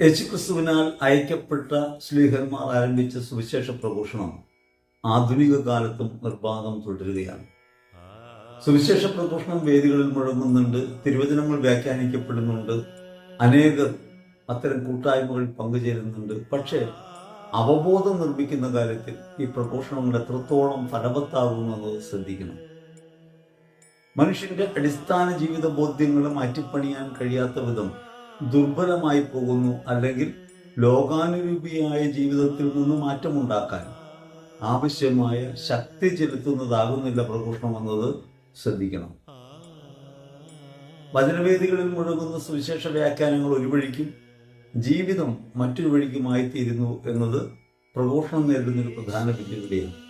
യേശുക്രിസ്തുവിനാൽ അയക്കപ്പെട്ട ശ്ലീഹന്മാർ ആരംഭിച്ച സുവിശേഷ പ്രഘോഷണം ആധുനിക കാലത്തും നിർബാധം തുടരുകയാണ്. സുവിശേഷ പ്രഘോഷണം വേദികളിൽ മുഴങ്ങുന്നുണ്ട് തിരുവചനങ്ങൾ വ്യാഖ്യാനിക്കപ്പെടുന്നുണ്ട് അനേകർ അത്തരം കൂട്ടായ്മകൾ പങ്കുചേരുന്നുണ്ട്. പക്ഷേ അവബോധം നിർമ്മിക്കുന്ന കാര്യത്തിൽ ഈ പ്രഘോഷണങ്ങൾ എത്രത്തോളം ഫലവത്താകുമെന്നത് ശ്രദ്ധിക്കണം. മനുഷ്യന്റെ അടിസ്ഥാന ജീവിത ബോധ്യങ്ങളെ മാറ്റിപ്പണിയാൻ കഴിയാത്ത വിധം ദുർബലമായി പോകുന്നു അല്ലെങ്കിൽ ലോകാനുരൂപിയായ ജീവിതത്തിൽ നിന്ന് മാറ്റമുണ്ടാക്കാൻ ആവശ്യമായ ശക്തി ചെലുത്തുന്നതാകുന്നില്ല പ്രഘോഷണം എന്നത് ശ്രദ്ധിക്കണം. വചനവേദികളിൽ മുഴങ്ങുന്ന സുവിശേഷ വ്യാഖ്യാനങ്ങൾ ഒരു വഴിക്കും ജീവിതം മറ്റൊരു വഴിക്കുമായി തീരുന്നു എന്നത് പ്രഘോഷണം നേരിടുന്ന ഒരു പ്രധാന വെല്ലുവിളിയാണ്.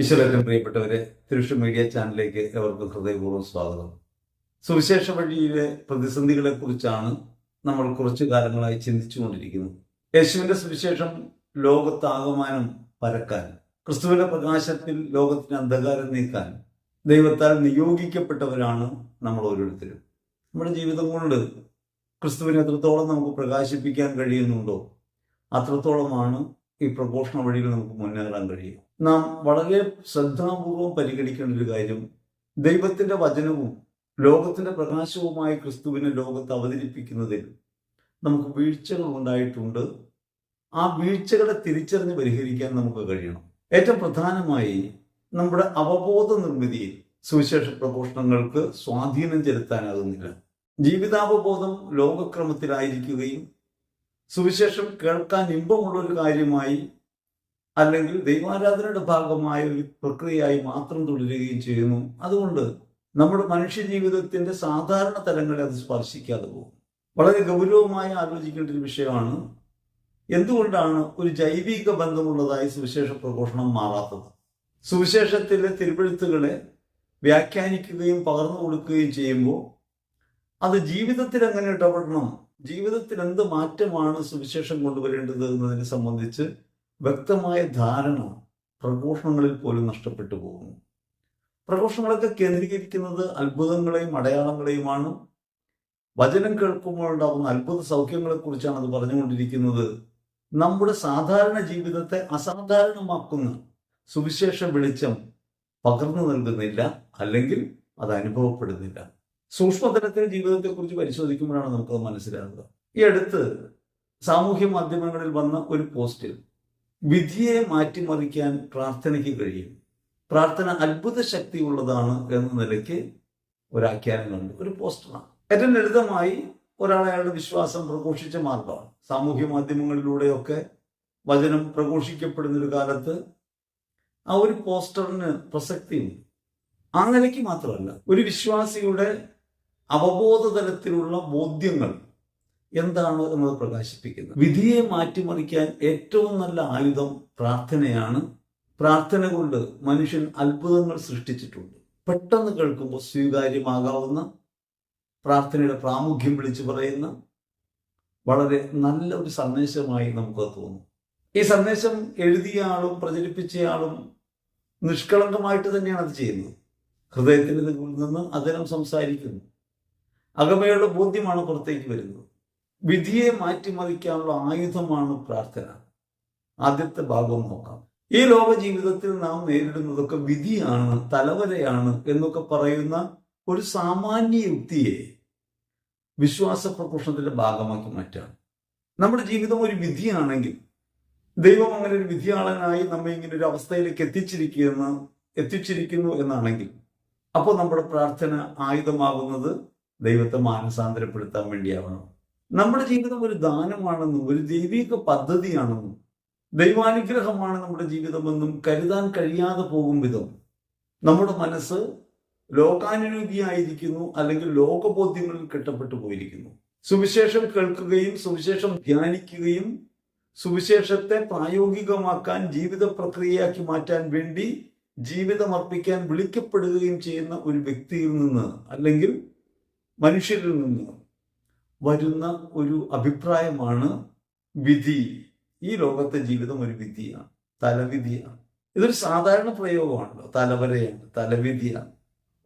ഈശ്വരൻ പ്രിയപ്പെട്ടവരെ തിരുഷ മീഡിയ ചാനലിലേക്ക് എവർക്കും ഹൃദയപൂർവം സ്വാഗതം. സുവിശേഷ വഴിയിലെ പ്രതിസന്ധികളെ കുറിച്ചാണ് നമ്മൾ കുറച്ചു കാലങ്ങളായി ചിന്തിച്ചുകൊണ്ടിരിക്കുന്നത്. യേശുവിന്റെ സുവിശേഷം ലോകത്താകമാനം പരക്കാൻ ക്രിസ്തുവിന്റെ പ്രകാശത്തിൽ ലോകത്തിന് അന്ധകാരം നീക്കാൻ ദൈവത്താൽ നിയോഗിക്കപ്പെട്ടവരാണ് നമ്മൾ ഓരോരുത്തരും. നമ്മുടെ ജീവിതം കൊണ്ട് ക്രിസ്തുവിനെ എത്രത്തോളം നമുക്ക് പ്രകാശിപ്പിക്കാൻ കഴിയുന്നുണ്ടോ അത്രത്തോളമാണ് ഈ പ്രഘോഷണ വഴിയിൽ നമുക്ക് മുന്നേറാൻ കഴിയും നാം വളരെ ശ്രദ്ധാപൂർവം പരിഗണിക്കേണ്ട ഒരു കാര്യം. ദൈവത്തിന്റെ വചനവും ലോകത്തിന്റെ പ്രകാശവുമായി ക്രിസ്തുവിനെ ലോകത്ത് അവതരിപ്പിക്കുന്നതിൽ നമുക്ക് വീഴ്ചകൾ ഉണ്ടായിട്ടുണ്ട്. ആ വീഴ്ചകളെ തിരിച്ചറിഞ്ഞ് പരിഹരിക്കാൻ നമുക്ക് കഴിയണം. ഏറ്റവും പ്രധാനമായി നമ്മുടെ അവബോധ നിർമ്മിതിയിൽ സുവിശേഷ പ്രഘോഷണങ്ങൾക്ക് സ്വാധീനം ചെലുത്താനാകുന്നില്ല. ജീവിതാവബോധം ലോകക്രമത്തിലായിരിക്കുകയും സുവിശേഷം കേൾക്കാൻ ഇമ്പമുള്ള ഒരു കാര്യമായി അല്ലെങ്കിൽ ദൈവാരാധനയുടെ ഭാഗമായ ഒരു പ്രക്രിയയായി മാത്രം തുടരുകയും ചെയ്യുന്നു. അതുകൊണ്ട് നമ്മുടെ മനുഷ്യ ജീവിതത്തിന്റെ സാധാരണ തലങ്ങളെ അത് സ്പർശിക്കാതെ പോകും വളരെ ഗൗരവമായി ആലോചിക്കേണ്ട ഒരു വിഷയമാണ് എന്തുകൊണ്ടാണ് ഒരു ജൈവിക ബന്ധമുള്ളതായി സുവിശേഷ പ്രഘോഷണം മാറാത്തത്? സുവിശേഷത്തിലെ തിരുവഴുത്തുകളെ വ്യാഖ്യാനിക്കുകയും പകർന്നു കൊടുക്കുകയും ചെയ്യുമ്പോൾ അത് ജീവിതത്തിൽ എങ്ങനെ ഇടപെടണം? ജീവിതത്തിൽ എന്ത് മാറ്റമാണ് സുവിശേഷം കൊണ്ടുവരേണ്ടത് എന്നതിനെ സംബന്ധിച്ച് വ്യക്തമായ ധാരണ പ്രഘോഷണങ്ങളിൽ പോലും നഷ്ടപ്പെട്ടു പോകുന്നു. പ്രഘോഷണങ്ങളൊക്കെ കേന്ദ്രീകരിക്കുന്നത് അത്ഭുതങ്ങളെയും അടയാളങ്ങളെയുമാണ്. വചനം കേൾക്കുമ്പോൾ ഉണ്ടാകുന്ന അത്ഭുത സൗഖ്യങ്ങളെക്കുറിച്ചാണ് അത് പറഞ്ഞുകൊണ്ടിരിക്കുന്നത്. നമ്മുടെ സാധാരണ ജീവിതത്തെ അസാധാരണമാക്കുന്ന സുവിശേഷ വെളിച്ചം പകർന്നു നൽകുന്നില്ല അല്ലെങ്കിൽ അത് അനുഭവപ്പെടുന്നില്ല. സൂക്ഷ്മതലത്തിൽ ജീവിതത്തെക്കുറിച്ച് പരിശോധിക്കുമ്പോഴാണ് നമുക്കത് മനസ്സിലാകുക ഈ അടുത്ത് സാമൂഹ്യ മാധ്യമങ്ങളിൽ വന്ന ഒരു പോസ്റ്റിൽ വിധിയെ മാറ്റിമറിക്കാൻ പ്രാർത്ഥനയ്ക്ക് കഴിയും. പ്രാർത്ഥന അത്ഭുത ശക്തിയുള്ളതാണ് എന്ന നിലയ്ക്ക് ഒരാഖ്യാനം കണ്ടു ഒരു പോസ്റ്ററാണ്. ഏറ്റവും ലളിതമായി ഒരാൾ അയാളുടെ വിശ്വാസം പ്രഘോഷിച്ച മാർഗമാണ് സാമൂഹ്യ മാധ്യമങ്ങളിലൂടെയൊക്കെ വചനം പ്രഘോഷിക്കപ്പെടുന്ന ഒരു കാലത്ത് ആ ഒരു പോസ്റ്ററിന് പ്രസക്തിയുണ്ട്. ആ നിലയ്ക്ക് മാത്രമല്ല ഒരു വിശ്വാസിയുടെ അവബോധതലത്തിലുള്ള ബോധ്യങ്ങൾ എന്താണ് എന്നത് പ്രകാശിപ്പിക്കുന്നത്? വിധിയെ മാറ്റിമറിക്കാൻ ഏറ്റവും നല്ല ആയുധം പ്രാർത്ഥനയാണ്. പ്രാർത്ഥന കൊണ്ട് മനുഷ്യൻ അത്ഭുതങ്ങൾ സൃഷ്ടിച്ചിട്ടുണ്ട്. പെട്ടെന്ന് കേൾക്കുമ്പോൾ സ്വീകാര്യമാകാവുന്ന പ്രാർത്ഥനയുടെ പ്രാമുഖ്യം വിളിച്ചു പറയുന്ന വളരെ നല്ല ഒരു സന്ദേശമായി നമുക്ക് തോന്നും. ഈ സന്ദേശം എഴുതിയ ആളും പ്രചരിപ്പിച്ചയാളും നിഷ്കളങ്കമായിട്ട് തന്നെയാണ് അത് ചെയ്യുന്നത്. ഹൃദയത്തിന് നിന്ന് അദ്ദേഹം സംസാരിക്കുന്നു. അകമയുള്ള ബോധ്യമാണ് പുറത്തേക്ക് വരുന്നത്. വിധിയെ മാറ്റിമറിക്കാനുള്ള ആയുധമാണ് പ്രാർത്ഥന. ആദ്യത്തെ ഭാഗം നോക്കാം. ഈ ലോക ജീവിതത്തിൽ നാം നേരിടുന്നതൊക്കെ വിധിയാണ് തലവരയാണ് എന്നൊക്കെ പറയുന്ന ഒരു സാമാന്യ യുക്തിയെ വിശ്വാസ പ്രഘോഷണത്തിന്റെ ഭാഗമാക്കി മാറ്റാം. നമ്മുടെ ജീവിതം ഒരു വിധിയാണെങ്കിൽ ദൈവം അങ്ങനെ ഒരു വിധിയാളനായി നമ്മെ ഇങ്ങനെ ഒരു അവസ്ഥയിലേക്ക് എത്തിച്ചിരിക്കുന്ന എത്തിച്ചിരിക്കുന്നു എന്നാണെങ്കിൽ അപ്പോൾ നമ്മുടെ പ്രാർത്ഥന ആയുധമാകുന്നത് ദൈവത്തെ മാനസാന്തരപ്പെടുത്താൻ വേണ്ടിയാവണം. നമ്മുടെ ജീവിതം ഒരു ദാനമാണെന്നും ഒരു ദൈവിക പദ്ധതിയാണെന്നും ദൈവാനുഗ്രഹമാണ് നമ്മുടെ ജീവിതമെന്നും കരുതാൻ കഴിയാതെ പോകും വിധം നമ്മുടെ മനസ്സ് ലോകാനുരൂപിയായിരിക്കുന്നു അല്ലെങ്കിൽ ലോകബോധ്യങ്ങളിൽ കെട്ടപ്പെട്ടു പോയിരിക്കുന്നു. സുവിശേഷം കേൾക്കുകയും സുവിശേഷം ധ്യാനിക്കുകയും സുവിശേഷത്തെ പ്രായോഗികമാക്കാൻ ജീവിത പ്രക്രിയയാക്കി മാറ്റാൻ വേണ്ടി ജീവിതം അർപ്പിക്കാൻ വിളിക്കപ്പെടുകയും ചെയ്യുന്ന ഒരു വ്യക്തിയിൽ നിന്ന് അല്ലെങ്കിൽ മനുഷ്യരിൽ നിന്ന് വരുന്ന ഒരു അഭിപ്രായമാണ് വിധി. ഈ ലോകത്തെ ജീവിതം ഒരു വിധിയാണ് തലവിധിയാണ്. ഇതൊരു സാധാരണ പ്രയോഗമാണല്ലോ തലവരയാണ് തലവിധിയാണ്.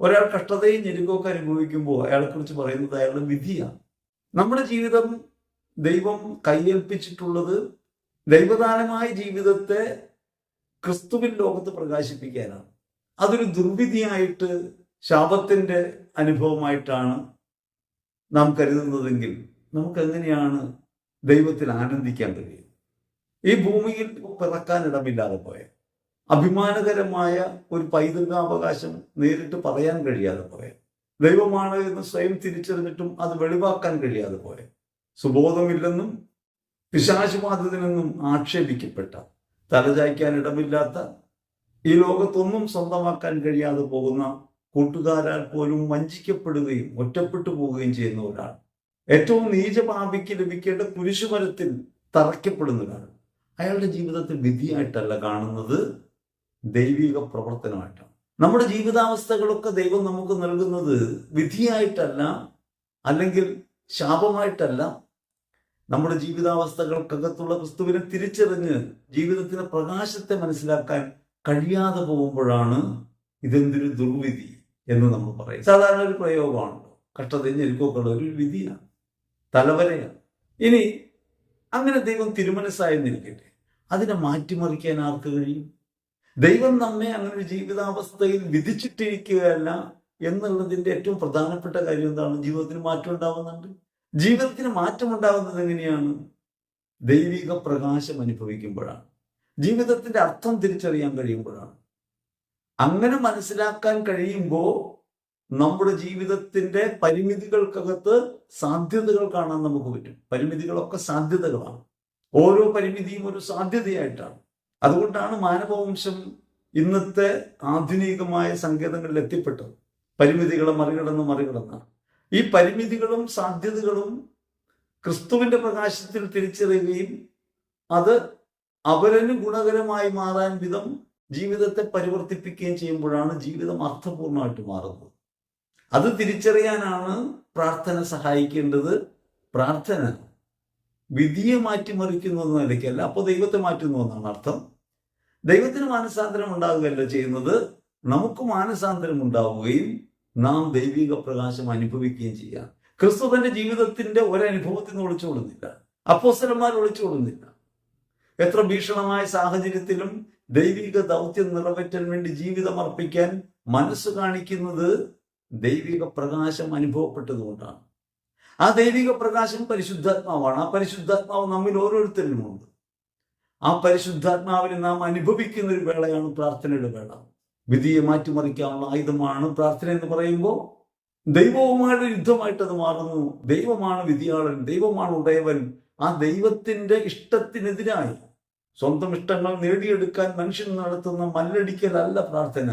ഒരാൾ കഷ്ടതയും ഞെരുക്കമൊക്കെ അനുഭവിക്കുമ്പോൾ അയാളെ കുറിച്ച് പറയുന്നത് അയാളുടെ വിധിയാണ്. നമ്മുടെ ജീവിതം ദൈവം കൈയേൽപ്പിച്ചിട്ടുള്ളത് ദൈവദാനമായ ജീവിതത്തെ ക്രിസ്തുവിൻ ലോകത്ത് പ്രകാശിപ്പിക്കാനാണ്. അതൊരു ദുർവിധിയായിട്ട് ശാപത്തിന്റെ അനുഭവമായിട്ടാണ് നാം കരുതുന്നതെങ്കിൽ നമുക്ക് എങ്ങനെയാണ് ദൈവത്തിൽ ആനന്ദിക്കാൻ കഴിയും ഈ ഭൂമിയിൽ പിറക്കാൻ ഇടമില്ലാതെ പോയ അഭിമാനകരമായ ഒരു പൈതൃകാവകാശം നേരിട്ട് പറയാൻ കഴിയാതെ പോയ ദൈവമാണ് എന്ന് സ്വയം തിരിച്ചറിഞ്ഞിട്ടും അത് വെളിവാക്കാൻ കഴിയാതെ പോയ സുബോധമില്ലെന്നും പിശാചുബാധിതനെന്നും ആക്ഷേപിക്കപ്പെട്ട തലചായ്ക്കാൻ ഇടമില്ലാത്ത ഈ ലോകത്തൊന്നും സ്വന്തമാക്കാൻ കഴിയാതെ പോകുന്ന കൂട്ടുകാരാൽ പോലും വഞ്ചിക്കപ്പെടുകയും ഒറ്റപ്പെട്ടു പോവുകയും ചെയ്യുന്ന ഒരാൾ. ഏറ്റവും നീചപാപിക്ക് ലഭിക്കേണ്ട കുരിശുമരത്തിൽ തറയ്ക്കപ്പെടുന്ന ഒരാൾ അയാളുടെ ജീവിതത്തിൽ വിധിയായിട്ടല്ല കാണുന്നത് ദൈവിക പ്രവർത്തനമായിട്ടാണ്. നമ്മുടെ ജീവിതാവസ്ഥകളൊക്കെ ദൈവം നമുക്ക് നൽകുന്നത് വിധിയായിട്ടല്ല അല്ലെങ്കിൽ ശാപമായിട്ടല്ല. നമ്മുടെ ജീവിതാവസ്ഥകൾക്കകത്തുള്ള ക്രിസ്തുവിനെ തിരിച്ചറിഞ്ഞ് ജീവിതത്തിന്റെ പ്രകാശത്തെ മനസ്സിലാക്കാൻ കഴിയാതെ പോകുമ്പോഴാണ് ഇതെന്തൊരു ദുർവിധി. എന്ന് നമ്മൾ പറയും. സാധാരണ ഒരു പ്രയോഗമാണ്. ഉള്ള ഒരു വിധിയാണ്. തലവരയാണ്. ഇനി അങ്ങനെ ദൈവം തിരുമനസ്സായെന്നിരിക്കട്ടെ. അതിനെ മാറ്റിമറിക്കാൻ ആർക്ക് കഴിയും? ദൈവം നമ്മെ അങ്ങനെ ഒരു ജീവിതാവസ്ഥയിൽ വിധിച്ചിട്ടിരിക്കുകയല്ല എന്നുള്ളതിന്റെ ഏറ്റവും പ്രധാനപ്പെട്ട കാര്യം എന്താണ്? ജീവിതത്തിന് മാറ്റം ഉണ്ടാവുന്നുണ്ട്. ജീവിതത്തിന് മാറ്റം ഉണ്ടാകുന്നത് എങ്ങനെയാണ്? ദൈവിക പ്രകാശം അനുഭവിക്കുമ്പോഴാണ്. ജീവിതത്തിന്റെ അർത്ഥം തിരിച്ചറിയാൻ കഴിയുമ്പോഴാണ്. അങ്ങനെ മനസ്സിലാക്കാൻ കഴിയുമ്പോൾ നമ്മുടെ ജീവിതത്തിന്റെ പരിമിതികൾക്കകത്ത് സാധ്യതകൾ കാണാൻ നമുക്ക് പറ്റും. പരിമിതികളൊക്കെ സാധ്യതകളാണ്. ഓരോ പരിമിതിയും ഒരു സാധ്യതയായിട്ടാണ്. അതുകൊണ്ടാണ് മാനവവംശം ഇന്നത്തെ ആധുനികമായ സങ്കേതങ്ങളിൽ എത്തിപ്പെട്ടത്. പരിമിതികളെ മറികടന്ന് മറികടന്നാണ് ഈ പരിമിതികളും സാധ്യതകളും ക്രിസ്തുവിന്റെ പ്രകാശത്തിൽ തിരിച്ചറിയുകയും അത് അവരന് ഗുണകരമായി മാറാൻ വിധം ജീവിതത്തെ പരിവർത്തിപ്പിക്കുകയും ചെയ്യുമ്പോഴാണ് ജീവിതം അർത്ഥപൂർണമായിട്ട് മാറുന്നത്. അത് തിരിച്ചറിയാനാണ് പ്രാർത്ഥന സഹായിക്കേണ്ടത്. പ്രാർത്ഥന വിധിയെ മാറ്റിമറിക്കുന്നു എന്ന നിലയ്ക്കല്ല അപ്പോൾ ദൈവത്തെ മാറ്റുന്നു എന്നാണ് അർത്ഥം. ദൈവത്തിന് മാനസാന്തരം ഉണ്ടാവുകയല്ല ചെയ്യുന്നത്. നമുക്ക് മാനസാന്തരം ഉണ്ടാവുകയും നാം ദൈവിക പ്രകാശം അനുഭവിക്കുകയും ചെയ്യാം. ക്രിസ്തു തന്റെ ജീവിതത്തിന്റെ ഒരനുഭവത്തിൽ നിന്ന് ഒളിച്ചോടുന്നില്ല അപ്പോസ്തലന്മാർ ഒളിച്ചോടുന്നില്ല എത്ര ഭീഷണമായ സാഹചര്യത്തിലും ദൈവിക ദൗത്യം നിറവേറ്റാൻ വേണ്ടി ജീവിതം അർപ്പിക്കാൻ മനസ്സ് കാണിക്കുന്നത് ദൈവിക പ്രകാശം അനുഭവപ്പെട്ടതുകൊണ്ടാണ്. ആ ദൈവിക പ്രകാശം പരിശുദ്ധാത്മാവാണ്. ആ പരിശുദ്ധാത്മാവ് നമ്മിൽ ഓരോരുത്തരിലുമുണ്ട് ആ പരിശുദ്ധാത്മാവിനെ നാം അനുഭവിക്കുന്ന ഒരു വേളയാണ് പ്രാർത്ഥനയുടെ വേള. വിധിയെ മാറ്റിമറിക്കാനുള്ള ആയുധമാണ് പ്രാർത്ഥന എന്ന് പറയുമ്പോൾ ദൈവവുമായുള്ള യുദ്ധമായിട്ട് അത് മാറുന്നു. ദൈവമാണ് വിധിയാളൻ ദൈവമാണ് ഉടയവൻ. ആ ദൈവത്തിന്റെ ഇഷ്ടത്തിനെതിരായി സ്വന്തം ഇഷ്ടങ്ങൾ നേടിയെടുക്കാൻ മനുഷ്യൻ നടത്തുന്ന മല്ലടിക്കലല്ല പ്രാർത്ഥന.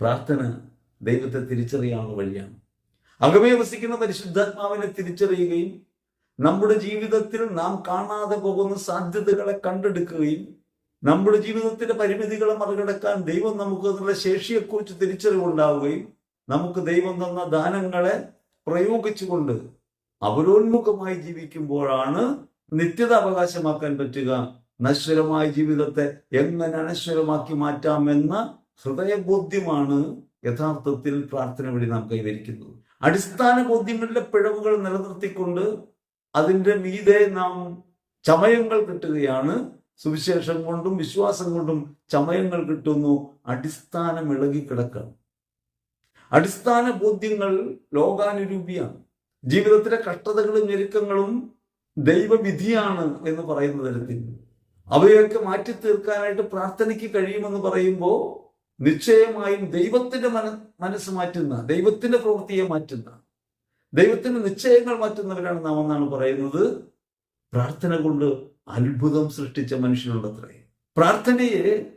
പ്രാർത്ഥന ദൈവത്തെ തിരിച്ചറിയാനുള്ള വഴിയാണ്. അകമേ വസിക്കുന്ന പരിശുദ്ധാത്മാവിനെ തിരിച്ചറിയുകയും നമ്മുടെ ജീവിതത്തിൽ നാം കാണാതെ പോകുന്ന സാധ്യതകളെ കണ്ടെടുക്കുകയും നമ്മുടെ ജീവിതത്തിന്റെ പരിമിതികളെ മറികടക്കാൻ ദൈവം നമുക്ക് അതിനുള്ള ശേഷിയെക്കുറിച്ച് തിരിച്ചറിവുണ്ടാവുകയും നമുക്ക് ദൈവം തന്ന ദാനങ്ങളെ പ്രയോഗിച്ചുകൊണ്ട് അവരോന്മുഖമായി ജീവിക്കുമ്പോഴാണ് നിത്യത അവകാശമാക്കാൻ പറ്റുക. നശ്വരമായ ജീവിതത്തെ എങ്ങനെ അനശ്വരമാക്കി മാറ്റാമെന്ന ഹൃദയബോധ്യമാണ് യഥാർത്ഥത്തിൽ പ്രാർത്ഥന വഴി നാം കൈവരിക്കുന്നത്. അടിസ്ഥാന ബോധ്യങ്ങളിലെ പിഴവുകൾ നിലനിർത്തിക്കൊണ്ട് അതിന്റെ മീതെ നാം ചമയങ്ങൾ കിട്ടുകയാണ്. സുവിശേഷം കൊണ്ടും വിശ്വാസം കൊണ്ടും ചമയങ്ങൾ കിട്ടുന്നു. അടിസ്ഥാനം ഇളകി കിടക്കണം. അടിസ്ഥാന ബോധ്യങ്ങൾ ലോകാനുരൂപിയാണ്. ജീവിതത്തിലെ കഷ്ടതകളും ഞെരുക്കങ്ങളും ദൈവവിധിയാണ് എന്ന് പറയുന്ന തരത്തിൽ. അവയൊക്കെ മാറ്റി തീർക്കാനായിട്ട് പ്രാർത്ഥനയ്ക്ക് കഴിയുമെന്ന് പറയുമ്പോൾ നിശ്ചയമായും ദൈവത്തിന്റെ മന മനസ്സ് മാറ്റുന്ന ദൈവത്തിന്റെ പ്രവൃത്തിയെ മാറ്റുന്ന ദൈവത്തിന്റെ നിശ്ചയങ്ങൾ മാറ്റുന്നവരാണ് നാം എന്നാണ് പറയുന്നത്. പ്രാർത്ഥന കൊണ്ട് അത്ഭുതം സൃഷ്ടിച്ച മനുഷ്യനുള്ളത്രേ. പ്രാർത്ഥനയെ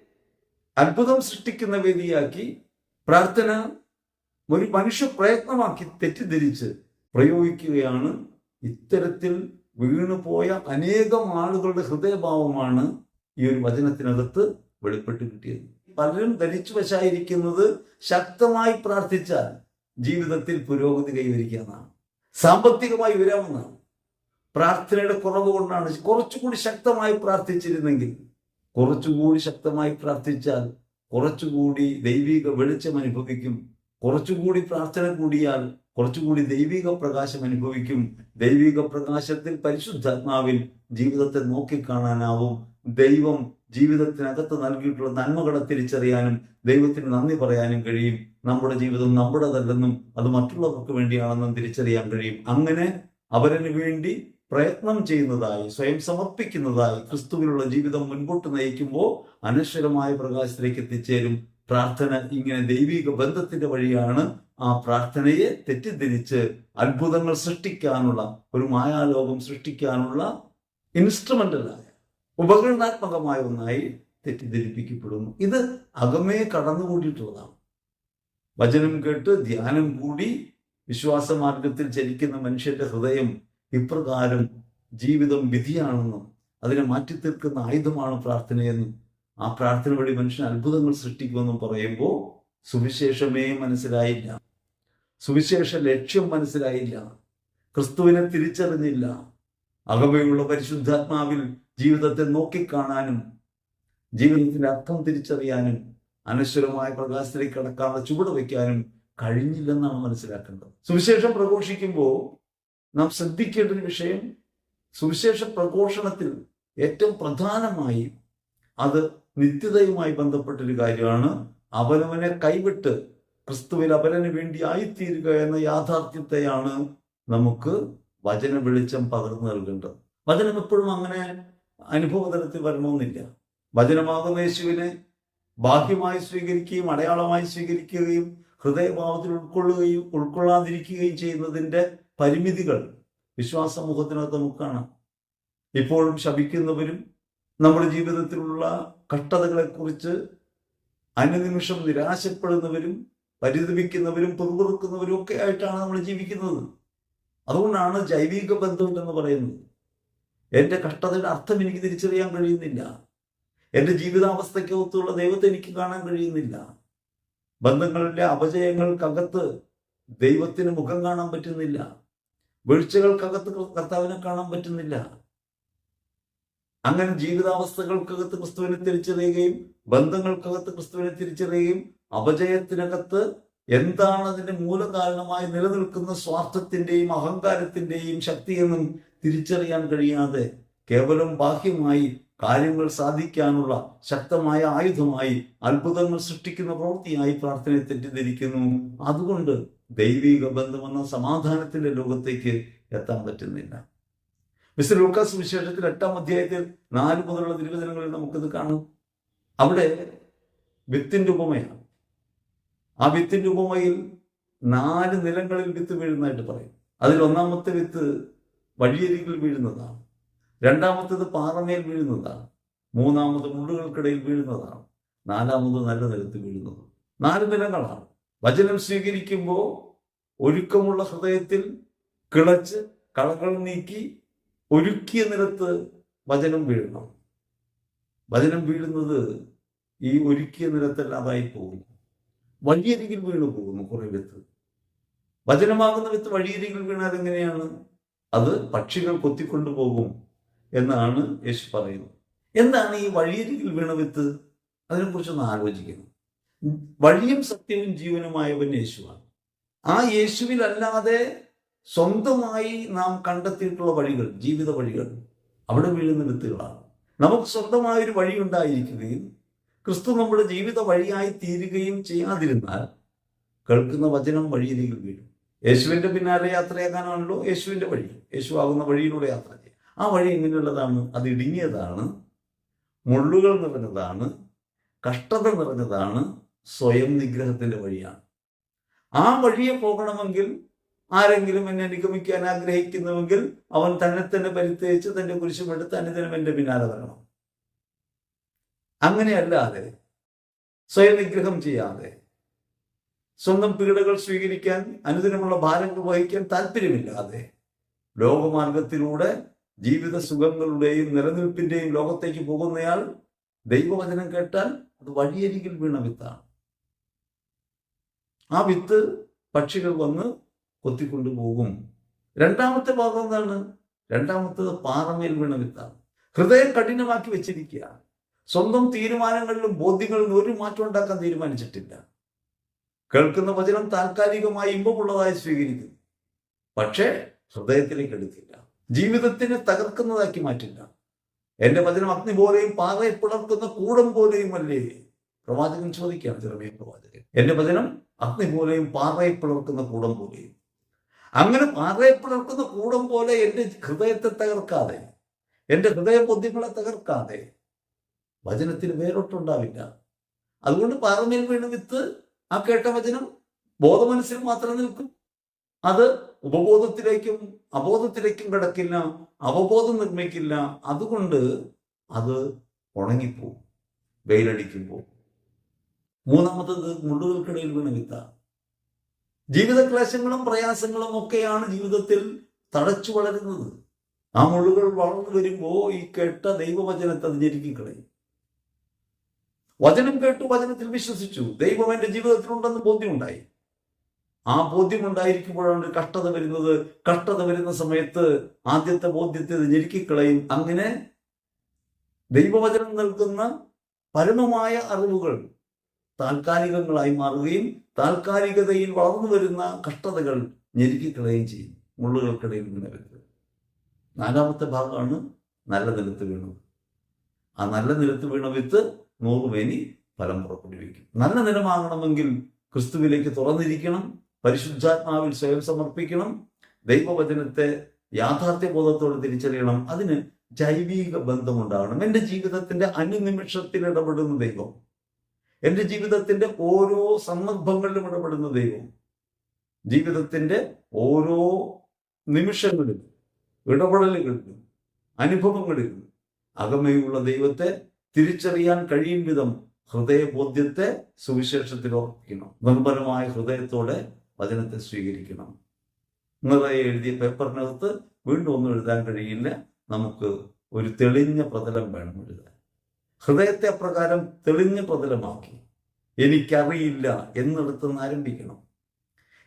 അത്ഭുതം സൃഷ്ടിക്കുന്ന വേദിയാക്കി പ്രാർത്ഥന ഒരു മനുഷ്യ പ്രയത്നമാക്കി തെറ്റിദ്ധരിച്ച് പ്രയോഗിക്കുകയാണ് ഇത്തരത്തിൽ വീണുപോയ അനേകം ആളുകളുടെ ഹൃദയഭാവമാണ് ഈ ഒരു വചനത്തിനകത്ത് വെളിപ്പെട്ട് കിട്ടിയത്. പലരും ധരിച്ചു വശായിരിക്കുന്നത് ശക്തമായി പ്രാർത്ഥിച്ചാൽ ജീവിതത്തിൽ പുരോഗതി കൈവരിക്കാമെന്നാണ് സാമ്പത്തികമായി ഉയരാമെന്നാണ് പ്രാർത്ഥനയുടെ കുറവ് കൊണ്ടാണ് കുറച്ചുകൂടി ശക്തമായി പ്രാർത്ഥിച്ചിരുന്നെങ്കിൽ കുറച്ചുകൂടി ശക്തമായി പ്രാർത്ഥിച്ചാൽ കുറച്ചുകൂടി ദൈവിക വെളിച്ചം അനുഭവിക്കും കുറച്ചുകൂടി പ്രാർത്ഥന കൂടിയാൽ കുറച്ചുകൂടി ദൈവിക പ്രകാശം അനുഭവിക്കും. ദൈവിക പ്രകാശത്തിൽ പരിശുദ്ധാത്മാവിൽ ജീവിതത്തെ നോക്കിക്കാണാനാവും. ദൈവം ജീവിതത്തിനകത്ത് നൽകിയിട്ടുള്ള നന്മകളെ തിരിച്ചറിയാനും ദൈവത്തിന് നന്ദി പറയാനും കഴിയും. നമ്മുടെ ജീവിതം നമ്മുടേതല്ലെന്നും അത് മറ്റുള്ളവർക്ക് വേണ്ടിയാണെന്നും തിരിച്ചറിയാൻ കഴിയും. അങ്ങനെ അവരന് വേണ്ടി പ്രയത്നം ചെയ്യുന്നതായി സ്വയം സമർപ്പിക്കുന്നതായി ക്രിസ്തുവിനുള്ള ജീവിതം മുൻപോട്ട് നയിക്കുമ്പോൾ അനശ്വരമായ പ്രകാശത്തിലേക്ക് എത്തിച്ചേരും. പ്രാർത്ഥന ഇങ്ങനെ ദൈവിക ബന്ധത്തിന്റെ വഴിയാണ് ആ പ്രാർത്ഥനയെ തെറ്റിദ്ധരിച്ച് അത്ഭുതങ്ങൾ സൃഷ്ടിക്കാനുള്ള ഒരു മായാലോകം സൃഷ്ടിക്കാനുള്ള ഇൻസ്ട്രുമെന്റലായ ഉപകരണാത്മകമായ ഒന്നായി തെറ്റിദ്ധരിപ്പിക്കപ്പെടുന്നു. ഇത് അകമേ കടന്നുകൂടിയിട്ടുള്ളതാണ്. വചനം കേട്ട് ധ്യാനം കൂടി വിശ്വാസമാർഗത്തിൽ ചലിക്കുന്ന മനുഷ്യന്റെ ഹൃദയം ഇപ്രകാരം ജീവിതം വിധിയാണെന്നും അതിനെ മാറ്റിത്തീർക്കുന്ന ആയുധമാണ് പ്രാർത്ഥനയെന്നും ആ പ്രാർത്ഥന വഴി മനുഷ്യൻ അത്ഭുതങ്ങൾ സൃഷ്ടിക്കുമെന്ന് പറയുമ്പോൾ സുവിശേഷമേ മനസ്സിലായില്ല. സുവിശേഷ ലക്ഷ്യം മനസ്സിലായില്ല. ക്രിസ്തുവിനെ തിരിച്ചറിഞ്ഞില്ല. അകമയുള്ള പരിശുദ്ധാത്മാവിൽ ജീവിതത്തെ നോക്കിക്കാണാനും ജീവിതത്തിന്റെ അർത്ഥം തിരിച്ചറിയാനും അനശ്വരമായ പ്രകാശത്തിലേക്ക് കടക്കാനുള്ള ചുവട് വയ്ക്കാനും കഴിഞ്ഞില്ലെന്നാണ് മനസ്സിലാക്കേണ്ടത്. സുവിശേഷം പ്രഘോഷിക്കുമ്പോൾ നാം ശ്രദ്ധിക്കേണ്ട ഒരു വിഷയം സുവിശേഷ പ്രഘോഷണത്തിൽ ഏറ്റവും പ്രധാനമായി അത് നിത്യതയുമായി ബന്ധപ്പെട്ടൊരു കാര്യമാണ്. അവനവനെ കൈവിട്ട് ക്രിസ്തുവിൽ അവരന് വേണ്ടി ആയിത്തീരുക എന്ന യാഥാർത്ഥ്യത്തെയാണ് നമുക്ക് വചന വെളിച്ചം പകർന്നു നൽകേണ്ടത്. വചനം എപ്പോഴും അങ്ങനെ അനുഭവതലത്തിൽ വരണമെന്നില്ല. വചനമാകുന്ന യേശുവിനെ ബാഹ്യമായി സ്വീകരിക്കുകയും അടയാളമായി സ്വീകരിക്കുകയും ഹൃദയഭാവത്തിൽ ഉൾക്കൊള്ളുകയും ഉൾക്കൊള്ളാതിരിക്കുകയും ചെയ്യുന്നതിന്റെ പരിമിതികൾ വിശ്വാസ സമൂഹത്തിനകത്ത് നമുക്ക് കാണാം. ഇപ്പോഴും ശപിക്കുന്നവരും നമ്മുടെ ജീവിതത്തിലുള്ള കഷ്ടതകളെക്കുറിച്ച് അനുനിമിഷം നിരാശപ്പെടുന്നവരും പരിതപിക്കുന്നവരും പിറുപിറുക്കുന്നവരും ഒക്കെ ആയിട്ടാണ് നമ്മൾ ജീവിക്കുന്നത്. അതുകൊണ്ടാണ് ജൈവിക ബന്ധം എന്ന് പറയുന്നത്. എന്റെ കഷ്ടതയുടെ അർത്ഥം എനിക്ക് തിരിച്ചറിയാൻ കഴിയുന്നില്ല. എന്റെ ജീവിതാവസ്ഥയ്ക്കകത്തുള്ള ദൈവത്തെ എനിക്ക് കാണാൻ കഴിയുന്നില്ല. ബന്ധങ്ങളിലെ അപജയങ്ങൾക്കകത്ത് ദൈവത്തിന് മുഖം കാണാൻ പറ്റുന്നില്ല. വീഴ്ചകൾക്കകത്ത് കർത്താവിനെ കാണാൻ പറ്റുന്നില്ല. അങ്ങനെ ജീവിതാവസ്ഥകൾക്കകത്ത് ക്രിസ്തുവിനെ തിരിച്ചറിയുകയും ബന്ധങ്ങൾക്കകത്ത് ക്രിസ്തുവിനെ തിരിച്ചറിയുകയും അപജയത്തിനകത്ത് എന്താണ് അതിന്റെ മൂലകാരണമായി നിലനിൽക്കുന്ന സ്വാർത്ഥത്തിന്റെയും അഹങ്കാരത്തിന്റെയും ശക്തിയെന്നും തിരിച്ചറിയാൻ കഴിയാതെ കേവലം ബാഹ്യമായി കാര്യങ്ങൾ സാധിക്കാനുള്ള ശക്തമായ ആയുധമായി അത്ഭുതങ്ങൾ സൃഷ്ടിക്കുന്ന പ്രവൃത്തിയായി പ്രാർത്ഥനയെ തെറ്റിദ്ധരിക്കുന്നു. അതുകൊണ്ട് ദൈവിക ബന്ധമെന്ന സമാധാനത്തിന്റെ ലോകത്തേക്ക് എത്താൻ പറ്റുന്നില്ല. മിസ്റ്റർ ലൂക്കാസ് വിശേഷത്തിൽ എട്ടാം അധ്യായത്തിൽ നാല് മുതലുള്ള തിരുവചനങ്ങളിൽ നമുക്കിത് കാണും. അവിടെ വിത്തിന്റെ ഉപമയാണ്. ആ വിത്തിന്റെ ഉപമയിൽ നാല് നിലങ്ങളിൽ വിത്ത് വീഴുന്നതായിട്ട് പറയും. അതിൽ ഒന്നാമത്തെ വിത്ത് വഴിയരികിൽ വീഴുന്നതാണ്. രണ്ടാമത്തേത് പാറമേൽ വീഴുന്നതാണ്. മൂന്നാമത് മുള്ളുകൾക്കിടയിൽ വീഴുന്നതാണ്. നാലാമത് നല്ല നിലത്ത് വീഴുന്നത് നാല് നിലങ്ങളാണ്. വചനം സ്വീകരിക്കുമ്പോൾ ഒരുക്കമുള്ള ഹൃദയത്തിൽ കിളച്ച് കളകൾ നീക്കി ഒരുക്കിയ നിലത്ത് വചനം വീഴണം. വചനം വീഴുന്നത് ഈ ഒരുക്കിയ നിലത്തല്ലാതായി പോകുന്നു. വഴിയരികിൽ വീണു പോകുന്നു കുറെ വിത്ത്. വചനമാകുന്ന വിത്ത് വഴിയരികിൽ വീണാൽ എങ്ങനെയാണ്? അത് പക്ഷികൾ കൊത്തിക്കൊണ്ടു പോകും എന്നാണ് യേശു പറയുന്നത്. എന്താണ് ഈ വഴിയരികിൽ വീണ വിത്ത്? അതിനെക്കുറിച്ചൊന്ന് ആലോചിക്കണം. വഴിയും സത്യവും ജീവനുമായവൻ യേശുവാണ്. ആ യേശുവിലല്ലാതെ സ്വന്തമായി നാം കണ്ടെത്തിയിട്ടുള്ള വഴികൾ ജീവിത വഴികൾ അവിടെ വീഴുന്ന വിത്തുകളാണ്. നമുക്ക് സ്വന്തമായൊരു വഴി ഉണ്ടായിരിക്കുകയും ക്രിസ്തു നമ്മുടെ ജീവിത വഴിയായി തീരുകയും ചെയ്യാതിരുന്നാൽ കേൾക്കുന്ന വചനം വഴിയിലേക്ക് വീഴും. യേശുവിന്റെ പിന്നാലെ യാത്രയാക്കാനാണല്ലോ യേശുവിന്റെ വഴി. യേശു ആകുന്ന വഴിയിലൂടെ യാത്ര ചെയ്യും. ആ വഴി എങ്ങനെയുള്ളതാണ്? അത് ഇടുങ്ങിയതാണ് മുള്ളുകൾ നിറഞ്ഞതാണ് കഷ്ടത നിറഞ്ഞതാണ് സ്വയം നിഗ്രഹത്തിന്റെ വഴിയാണ്. ആ വഴിയെ പോകണമെങ്കിൽ ആരെങ്കിലും എന്നെ അനുഗമിക്കാൻ ആഗ്രഹിക്കുന്നുവെങ്കിൽ അവൻ തന്നെ തന്നെ പരിത്യജിച്ച് തന്റെ കുരിശുമെടുത്ത് അനുദിനം എന്റെ പിന്നാലെ വരണം. അങ്ങനെയല്ലാതെ സ്വയം നിഗ്രഹം ചെയ്യാതെ സ്വന്തം പീഡകൾ സ്വീകരിക്കാൻ അനുദിനമുള്ള ഭാരങ്ങൾ വഹിക്കാൻ താല്പര്യമില്ലാതെ ലോകമാർഗത്തിലൂടെ ജീവിത സുഖങ്ങളുടെയും നിലനിൽപ്പിന്റെയും ലോകത്തേക്ക് പോകുന്നയാൾ ദൈവവചനം കേട്ടാൽ അത് വഴിയരികിൽ വീണ വിത്താണ്. ആ വിത്ത് പക്ഷികൾ വന്ന് കൊത്തിക്കൊണ്ടു പോകും. രണ്ടാമത്തെ ഭാഗം എന്താണ്? രണ്ടാമത്തത് പാറമേൽ വീണ വിത്താണ് ഹൃദയം കഠിനമാക്കി വെച്ചിരിക്കുക. സ്വന്തം തീരുമാനങ്ങളിലും ബോധ്യങ്ങളിലും ഒരു മാറ്റം ഉണ്ടാക്കാൻ തീരുമാനിച്ചിട്ടില്ല. കേൾക്കുന്ന വചനം താൽക്കാലികമായി ഇമ്പമുള്ളതായി സ്വീകരിക്കുന്നു. പക്ഷേ ഹൃദയത്തിലേക്ക് എടുക്കില്ല ജീവിതത്തിനെ തകർക്കുന്നതാക്കി മാറ്റില്ല. എന്റെ വചനം അഗ്നി പോലെയും പാറയെ പിളർക്കുന്ന കൂടം പോലെയും അല്ലേ പ്രവാചകൻ ചോദിക്കുകയാണ് ചെറുമേ പ്രവാചകൻ. എന്റെ വചനം അഗ്നി പോലെയും പാറയെ പിളർക്കുന്ന കൂടം പോലെയും. അങ്ങനെ പാറയെ പിളർക്കുന്ന കൂടം പോലെ എന്റെ ഹൃദയത്തെ തകർക്കാതെ എന്റെ ഹൃദയ ബുദ്ധികളെ തകർക്കാതെ വചനത്തിന് വേറൊട്ടുണ്ടാവില്ല അതുകൊണ്ട് പാറമേൽ വീണ് വിത്ത് ആ കേട്ട വചനം ബോധമനസ്സിൽ മാത്രം നിൽക്കും. അത് ഉപബോധത്തിലേക്കും അബോധത്തിലേക്കും കിടക്കില്ല അവബോധം നിർമ്മിക്കില്ല. അതുകൊണ്ട് അത് ഉണങ്ങിപ്പോവും വെയിലടിക്കുമ്പോൾ മൂന്നാമത്തത് മുള്ളുകൾക്കിടയിൽ വീണ വിത്ത. ജീവിത ക്ലേശങ്ങളും പ്രയാസങ്ങളും ഒക്കെയാണ് ജീവിതത്തിൽ തഴച്ചു വളരുന്നത്. ആ മുള്ളുകൾ വളർന്നു വരുമ്പോ ഈ കേട്ട ദൈവവചനത്തെ അത് ഞെരുക്കി കളയും. വചനം കേട്ടു വചനത്തിൽ വിശ്വസിച്ചു. ദൈവം എന്റെ ജീവിതത്തിലുണ്ടെന്ന് ബോധ്യമുണ്ടായി. ആ ബോധ്യം ഉണ്ടായിരിക്കുമ്പോഴാണ് കഷ്ടത വരുന്നത്. കഷ്ടത വരുന്ന സമയത്ത് ആദ്യത്തെ ബോധ്യത്തെ ഞെരുക്കിക്കളയും അങ്ങനെ ദൈവവചനം നൽകുന്ന പരമമായ അറിവുകൾ താൽക്കാലികങ്ങളായി മാറുകയും താൽക്കാലികതയിൽ വളർന്നു വരുന്ന കഷ്ടതകൾ ഞെരുക്കിക്കളയുകയും ചെയ്യും. മുള്ളുകൾക്കിടയിൽ വരുന്നത്. നാലാമത്തെ ഭാഗമാണ് നല്ല നിലത്ത് വീണത്. ആ നല്ല നിലത്ത് വീണ വിത്ത് നൂറുമേനി ഫലം പുറപ്പെടുവിക്കും. നല്ല നിലമാകണമെങ്കിൽ ക്രിസ്തുവിലേക്ക് തുറന്നിരിക്കണം പരിശുദ്ധാത്മാവിൽ സ്വയം സമർപ്പിക്കണം ദൈവവചനത്തെ യാഥാർത്ഥ്യബോധത്തോടെ തിരിച്ചറിയണം അതിന് ജൈവിക ബന്ധമുണ്ടാകണം. എന്റെ ജീവിതത്തിന്റെ അനുനിമിഷത്തിൽ ഇടപെടുന്ന ദൈവം എന്റെ ജീവിതത്തിന്റെ ഓരോ സന്ദർഭങ്ങളിലും ഇടപെടുന്ന ദൈവം. ജീവിതത്തിന്റെ ഓരോ നിമിഷങ്ങളിലും ഇടപെടലുകളിലും അനുഭവങ്ങളിലും അകമയുള്ള ദൈവത്തെ തിരിച്ചറിയാൻ കഴിയും വിധം ഹൃദയബോധ്യത്തെ സുവിശേഷത്തിൽ ഓർപ്പിക്കണം. നിർമ്മലമായ ഹൃദയത്തോടെ വചനത്തെ സ്വീകരിക്കണം. നിറയെ എഴുതിയ പേപ്പറിനകത്ത് വീണ്ടും ഒന്നും എഴുതാൻ കഴിയില്ല. നമുക്ക് ഒരു തെളിഞ്ഞ പ്രതലം വേണം എഴുതാൻ. ഹൃദയത്തെ അപ്രകാരം തെളിഞ്ഞ പ്രതലമാക്കി. എനിക്കറിയില്ല എന്നിടത്ത് നിന്ന് ആരംഭിക്കണം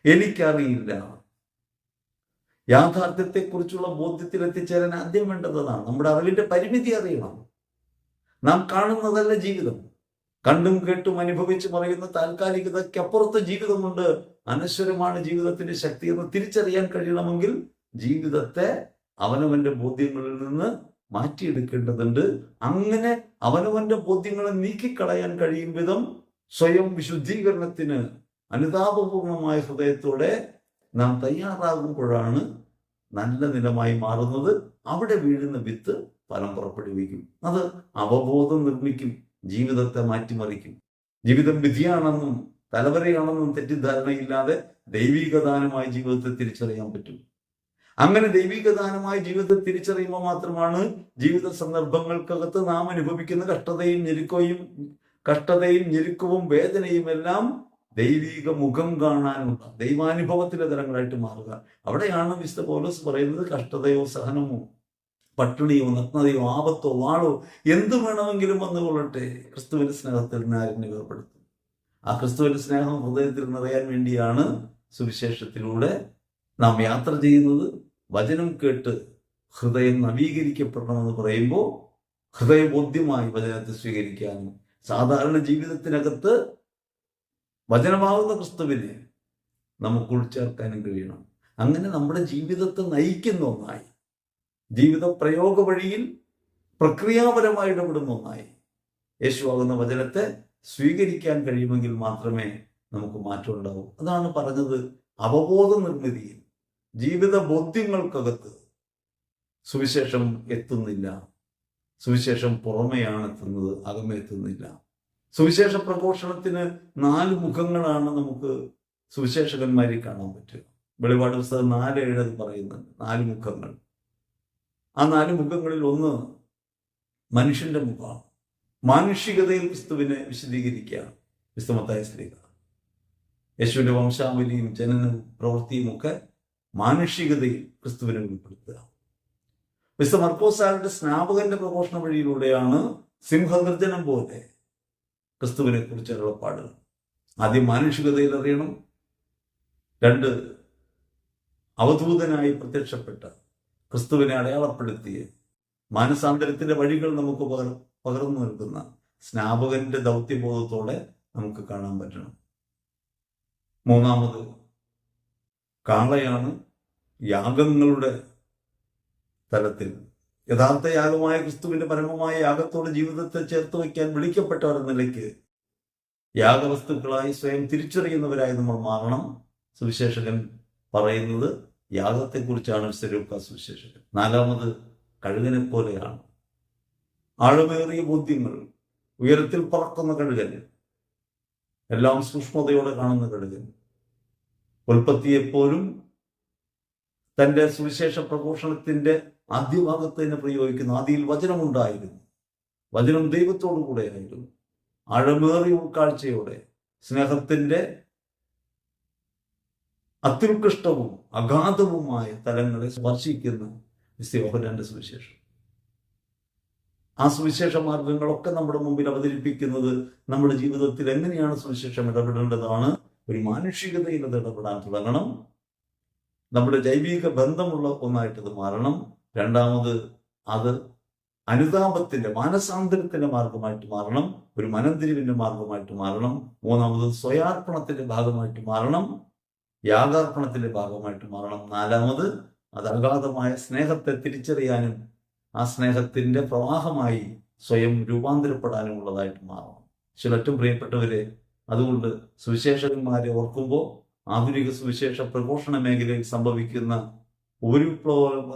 എനിക്കറിയില്ല. യാഥാർത്ഥ്യത്തെക്കുറിച്ചുള്ള ബോധ്യത്തിൽ എത്തിച്ചേരാൻ ആദ്യം വേണ്ടതാണ് നമ്മുടെ അറിവിന്റെ പരിമിതി അറിയണം. നാം കാണുന്നതല്ല ജീവിതം. കണ്ടും കേട്ടും അനുഭവിച്ചു പറയുന്ന താൽക്കാലികതയ്ക്കപ്പുറത്ത് ജീവിതമുണ്ട്. അനശ്വരമാണ് ജീവിതത്തിന്റെ ശക്തി എന്ന് തിരിച്ചറിയാൻ കഴിയണമെങ്കിൽ ജീവിതത്തെ അവനവന്റെ ബോധ്യങ്ങളിൽ നിന്ന് മാറ്റിയെടുക്കേണ്ടതുണ്ട്. അങ്ങനെ അവനവന്റെ ബോധ്യങ്ങളെ നീക്കിക്കളയാൻ കഴിയും വിധം സ്വയം വിശുദ്ധീകരണത്തിന് അനുതാപപൂർണമായ ഹൃദയത്തോടെ നാം തയ്യാറാകുമ്പോഴാണ് നല്ല നിലമായി മാറുന്നത്. അവിടെ വീഴുന്ന വിത്ത് ഫലം പുറപ്പെടുവിക്കും. അത് അവബോധം നിർമ്മിക്കും. ജീവിതത്തെ മാറ്റിമറിക്കും. ജീവിതം വിധിയാണെന്നും തലവരയാണെന്നും തെറ്റിദ്ധാരണയില്ലാതെ ദൈവിക ദാനമായ ജീവിതത്തെ തിരിച്ചറിയാൻ പറ്റും. അങ്ങനെ ദൈവിക ദാനമായ ജീവിതത്തെ തിരിച്ചറിയുമ്പോൾ മാത്രമാണ് ജീവിത സന്ദർഭങ്ങൾക്കകത്ത് നാം അനുഭവിക്കുന്ന കഷ്ടതയും ഞെരുക്കവും കഷ്ടതയും ഞെരുക്കവും വേദനയും എല്ലാം ദൈവിക മുഖം കാണാനുള്ള ദൈവാനുഭവത്തിലെ തരങ്ങളായിട്ട് മാറുക. അവിടെയാണ് വിശുദ്ധ പോലീസ് പറയുന്നത് കഷ്ടതയോ സഹനമോ പട്ടിണിയോ നഗ്നതയോ ആപത്തോ വാളോ എന്തു വേണമെങ്കിലും വന്നുകൊള്ളട്ടെ ക്രിസ്തുവിന്റെ സ്നേഹത്തിൽ ആരും വേർപ്പെടുത്തും ആ ക്രിസ്തുവിന്റെ സ്നേഹം ഹൃദയത്തിൽ നിറയാൻ വേണ്ടിയാണ് സുവിശേഷത്തിലൂടെ നാം യാത്ര ചെയ്യുന്നത്. വചനം കേട്ട് ഹൃദയം നവീകരിക്കപ്പെടണമെന്ന് പറയുമ്പോൾ ഹൃദയബോധ്യമായി വചനത്തെ സ്വീകരിക്കാനും സാധാരണ ജീവിതത്തിനകത്ത് വചനമാകുന്ന ക്രിസ്തുവിനെ നമുക്ക് ഉൾച്ചേർക്കാനും കഴിയണം. അങ്ങനെ നമ്മുടെ ജീവിതത്തെ നയിക്കുന്ന ഒന്നായി. ജീവിത പ്രയോഗ വഴിയിൽ പ്രക്രിയാപരമായി ഇടപെടുന്ന ഒന്നായി. യേശുവാകുന്ന വചനത്തെ സ്വീകരിക്കാൻ കഴിയുമെങ്കിൽ മാത്രമേ നമുക്ക് മാറ്റം ഉണ്ടാവൂ. അതാണ് പറഞ്ഞത് അവബോധ നിർമ്മിതിയിൽ ജീവിത ബോധ്യങ്ങൾക്കകത്ത് സുവിശേഷം എത്തുന്നില്ല. സുവിശേഷം പുറമെയാണ് എത്തുന്നത് അകമേ എത്തുന്നില്ല സുവിശേഷ പ്രഘോഷണത്തിന് നാല് മുഖങ്ങളാണ് നമുക്ക് സുവിശേഷകന്മാരെ കാണാൻ പറ്റുക. വെളിപാട് പുസ്തകം നാല് ഏഴത് പറയുന്നുണ്ട്. നാല് മുഖങ്ങൾ. ആ നാല് മുഖങ്ങളിൽ ഒന്ന് മനുഷ്യന്റെ മുഖമാണ്. മാനുഷികതയിൽ ക്രിസ്തുവിനെ വിശദീകരിക്കുക വിസ്തമത്തായ സ്ത്രീക യേശുവിന്റെ വംശാവലിയും ജനനവും പ്രവൃത്തിയും ഒക്കെ മാനുഷികതയിൽ ക്രിസ്തുവിനെ ഉൾപ്പെടുത്തുക. വിസ്ത മർക്കോസാരുടെ സ്നാപകന്റെ പ്രഘോഷണ വഴിയിലൂടെയാണ് സിംഹഗർജനം പോലെ ക്രിസ്തുവിനെ കുറിച്ച് അരുളപ്പാട് ആദ്യം മാനുഷികതയിൽ അറിയണം. രണ്ട് അവധൂതനായി പ്രത്യക്ഷപ്പെട്ട ക്രിസ്തുവിനെ അടയാളപ്പെടുത്തിയ മാനസാന്തരത്തിന്റെ വഴികൾ നമുക്ക് പകർ പകർന്നു നൽകുന്ന സ്നാപകന്റെ ദൗത്യബോധത്തോടെ നമുക്ക് കാണാൻ പറ്റണം. മൂന്നാമത് കാളയാണ് യാഗങ്ങളുടെ തലത്തിൽ. യഥാർത്ഥ യാഗമായ ക്രിസ്തുവിന്റെ പരമമായ യാഗത്തോട് ജീവിതത്തെ ചേർത്ത് വയ്ക്കാൻ വിളിക്കപ്പെട്ടവർ എന്ന നിലയ്ക്ക് യാഗവസ്തുക്കളായി സ്വയം തിരിച്ചറിയുന്നവരായി നമ്മൾ മാറണം. സുവിശേഷകൻ പറയുന്നത് യാഗത്തെക്കുറിച്ചാണ് സ്വരൂപ സുവിശേഷകൻ. നാലാമത് കഴുകനെ പോലെയാണ് ആഴമേറിയ ബോധ്യങ്ങൾ ഉയരത്തിൽ പറക്കുന്ന കഴുകൻ എല്ലാം സൂക്ഷ്മതയോടെ കാണുന്ന കഴുകൻ. ഉൽപ്പത്തിയെപ്പോലും തന്റെ സുവിശേഷ പ്രഘോഷണത്തിന്റെ ആദ്യഭാഗത്ത് തന്നെ പ്രയോഗിക്കുന്ന ആദിയിൽ വചനമുണ്ടായിരുന്നു. വചനം ദൈവത്തോടു കൂടെ ആയിരുന്നു. ആഴമേറിയ ഉൾക്കാഴ്ചയോടെ സ്നേഹത്തിന്റെ അത്യുത്കൃഷ്ടവും അഗാധവുമായ തലങ്ങളെ സ്പർശിക്കുന്ന യോഹനാന്റെ സുവിശേഷം. ആ സുവിശേഷ മാർഗങ്ങളൊക്കെ നമ്മുടെ മുമ്പിൽ അവതരിപ്പിക്കുന്നത് നമ്മുടെ ജീവിതത്തിൽ എങ്ങനെയാണ് സുവിശേഷം ഇടപെടേണ്ടതാണ്? ഒരു മാനുഷികതയിൽ അത് ഇടപെടാൻ തുടങ്ങണം. നമ്മുടെ ജൈവിക ബന്ധമുള്ള ഒന്നായിട്ടത് മാറണം. രണ്ടാമത് അത് അനുതാപത്തിന്റെ മാനസാന്തരത്തിന്റെ മാർഗമായിട്ട് മാറണം ഒരു മനംതിരിവിന്റെ മാർഗമായിട്ട് മാറണം. മൂന്നാമത് സ്വയാർപ്പണത്തിന്റെ ഭാഗമായിട്ട് മാറണം യാഗാർപ്പണത്തിന്റെ ഭാഗമായിട്ട് മാറണം. നാലാമത് അത് അഗാധമായ സ്നേഹത്തെ തിരിച്ചറിയാനും ആ സ്നേഹത്തിന്റെ പ്രവാഹമായി സ്വയം രൂപാന്തരപ്പെടാനും ഉള്ളതായിട്ട് മാറണം ചിലറ്റും പ്രിയപ്പെട്ടവരെ അതുകൊണ്ട് സുവിശേഷകന്മാരെ ഓർക്കുമ്പോൾ ആധുനിക സുവിശേഷ പ്രഘോഷണ മേഖലയിൽ സംഭവിക്കുന്ന ഒരു വിപ്ലവ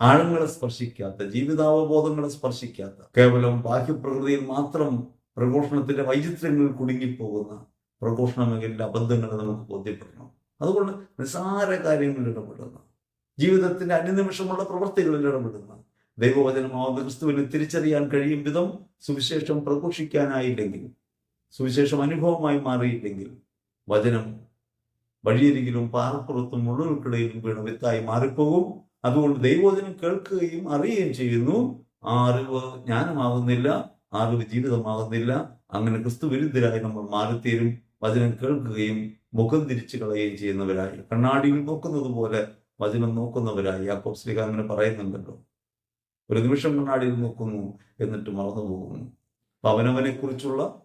ആഴങ്ങളെ സ്പർശിക്കാത്ത ജീവിതാവബോധങ്ങളെ സ്പർശിക്കാത്ത കേവലം ബാഹ്യപ്രകൃതിയിൽ മാത്രം പ്രഘോഷണത്തിന്റെ വൈചിത്രങ്ങളിൽ കുടുങ്ങിപ്പോകുന്ന പ്രഘോഷണ മേഖലയിലെ അബദ്ധങ്ങളെ നമുക്ക് ബോധ്യപ്പെടണം. അതുകൊണ്ട് നിസ്സാര കാര്യങ്ങളിൽ ഇടപെടുന്ന ജീവിതത്തിന്റെ അന്യനിമിഷമുള്ള പ്രവൃത്തികളിൽ ഇടപെടുന്ന ദൈവവചനമാവുന്ന ക്രിസ്തുവിനെ തിരിച്ചറിയാൻ കഴിയും വിധം സുവിശേഷം പ്രഘോഷിക്കാനായില്ലെങ്കിൽ സുവിശേഷം അനുഭവമായി മാറിയില്ലെങ്കിൽ വചനം വഴിയരികിലും പാറപ്പുറത്തും മുള്ളുകൾക്കിടയിലും വീണ വിത്തായി മാറിപ്പോകും. അതുകൊണ്ട് ദൈവവചനം കേൾക്കുകയും അറിയുകയും ചെയ്യുന്നു. ആ അറിവ് ജ്ഞാനമാകുന്നില്ല അറിവ് ജീവിതമാകുന്നില്ല. അങ്ങനെ ക്രിസ്തു വിരുദ്ധരായി നമ്മൾ മാറിത്തീരും വചനം കേൾക്കുകയും മുഖം തിരിച്ചു കളയുകയും ചെയ്യുന്നവരായി. കണ്ണാടിയിൽ നോക്കുന്നത് പോലെ വചനം നോക്കുന്നവരായി. ആ ശ്രീക അങ്ങനെ പറയുന്നുണ്ടല്ലോ. ഒരു നിമിഷം കണ്ണാടിയിൽ നോക്കുന്നു എന്നിട്ട് മറന്നു പോകുന്നു അവനവനെ കുറിച്ചുള്ള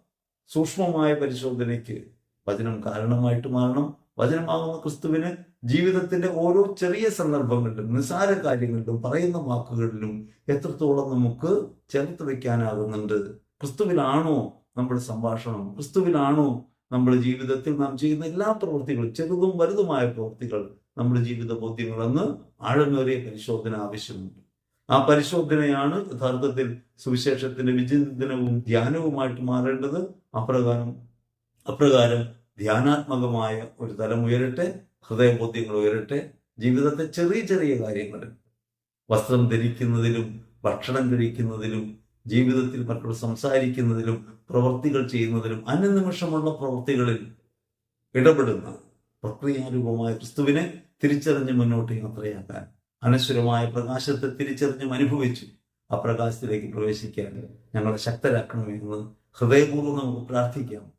സൂക്ഷ്മമായ പരിശോധനയ്ക്ക് വചനം കാരണമായിട്ട് മാറണം. വചനമാകുന്ന ക്രിസ്തുവിന് ജീവിതത്തിന്റെ ഓരോ ചെറിയ സന്ദർഭങ്ങളിലും നിസാര കാര്യങ്ങളിലും പറയുന്ന വാക്കുകളിലും എത്രത്തോളം നമുക്ക് ചേർത്ത് വെക്കാനാകുന്നുണ്ട് ക്രിസ്തുവിലാണോ നമ്മുടെ സംഭാഷണം? ക്രിസ്തുവിലാണോ നമ്മുടെ ജീവിതത്തിൽ നാം ചെയ്യുന്ന എല്ലാ പ്രവൃത്തികളും ചെറുതും വലുതുമായ പ്രവൃത്തികൾ നമ്മുടെ ജീവിത ബോധ്യങ്ങളെന്ന് ആഴമേറിയ പരിശോധന ആവശ്യമുണ്ട്. ആ പരിശോധനയാണ് യഥാർത്ഥത്തിൽ സുവിശേഷത്തിന്റെ വിചിന്തനവും ധ്യാനവുമായിട്ട് മാറേണ്ടത്. അപ്രകാരം അപ്രകാരം ധ്യാനാത്മകമായ ഒരു തലം ഉയരട്ടെ ഹൃദയബോധ്യങ്ങൾ ഉയരട്ടെ ജീവിതത്തെ ചെറിയ ചെറിയ കാര്യങ്ങൾ. വസ്ത്രം ധരിക്കുന്നതിലും ഭക്ഷണം കഴിക്കുന്നതിലും ജീവിതത്തിൽ മറ്റുള്ള സംസാരിക്കുന്നതിലും പ്രവൃത്തികൾ ചെയ്യുന്നതിലും അന്യനിമിഷമുള്ള പ്രവൃത്തികളിൽ ഇടപെടുന്ന പ്രക്രിയാരൂപമായ ക്രിസ്തുവിനെ തിരിച്ചറിഞ്ഞ് മുന്നോട്ട് യാത്രയാക്കാൻ അനശ്വരമായ പ്രകാശത്തെ തിരിച്ചറിഞ്ഞും അനുഭവിച്ചു ആ പ്രകാശത്തിലേക്ക് പ്രവേശിക്കാൻ ഞങ്ങളെ ശക്തരാക്കണമെന്ന് ഹൃദയപൂർവം നമുക്ക് പ്രാർത്ഥിക്കാം.